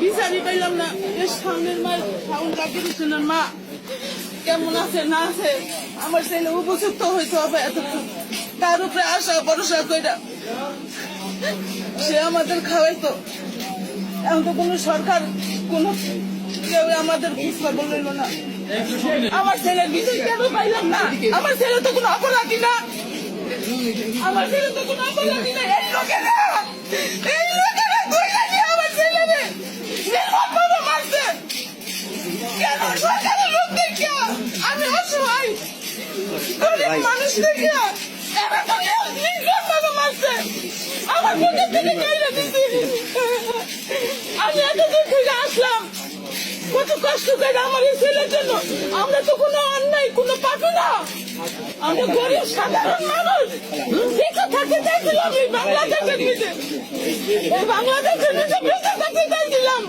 বিচারই পাইলাম না এর সামনের মা সাউন্ড কাকে মা কেমন আছে না আছে আমার ছেলে উপযুক্ত হইতে হবে এতটুকু তার উপরে আশা ভরসা কইরা সে আমাদের খাওয়াইতো এখন তো কোনো সরকার কোনো কেউ আমাদের খোঁজ খবর না আমার ছেলের বিচার কেন পাইলাম না আমার ছেলে তো কোনো অপরাধী না আমার ছেলে তো কোনো অপরাধী না এই লোকেরা এই লোকেরা আমি অসহায় গরিব মানুষ আমার থেকে দিছি। আমি এতদূর থেকে আসলাম। কত কষ্ট করে আমার এই ছেলের জন্য। আমরা তো কোনো অন্যায় কোনো পাপি না। আমরা গরিব সাধারণ মানুষ। বেঁচে থাকতে চাইছিলাম এই বাংলাদেশের নিচে এই বাংলাদেশের নিচে বেঁচে থাকতে চাইছিলাম।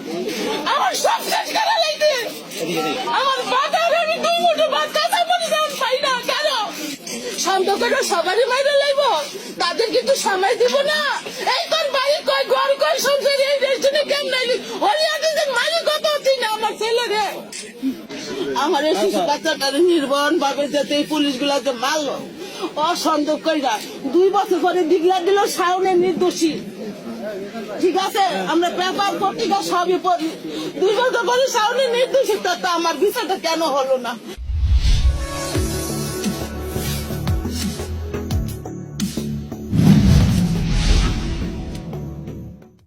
আমার সব শেষ করা লাগছে শান্ত করে সবারই মাইরে লাইব। তাদের কিন্তু সময় দিব না। এই তোর বাড়ি কয় ঘর কয় সংসার এই রেস্টুরেন্টে কেন নাইলি হরিয়াটিদের মালিক কত হচ্ছি না আমার ছেলে রে? আমার এই শিশু বাচ্চাটার নির্বন ভাবে যাতে এই পুলিশ গুলাকে মারলো। অসন্দেহ কইরা, দুই বছর পরে ডিগলা দিল, শাওনের নির্দোষী। ঠিক আছে? আমরা পেপার পত্রিকা সবই পড়ি। দুই বছর পরে শাওনের নির্দোষী তা আমার বিষয়টা কেন হলো না?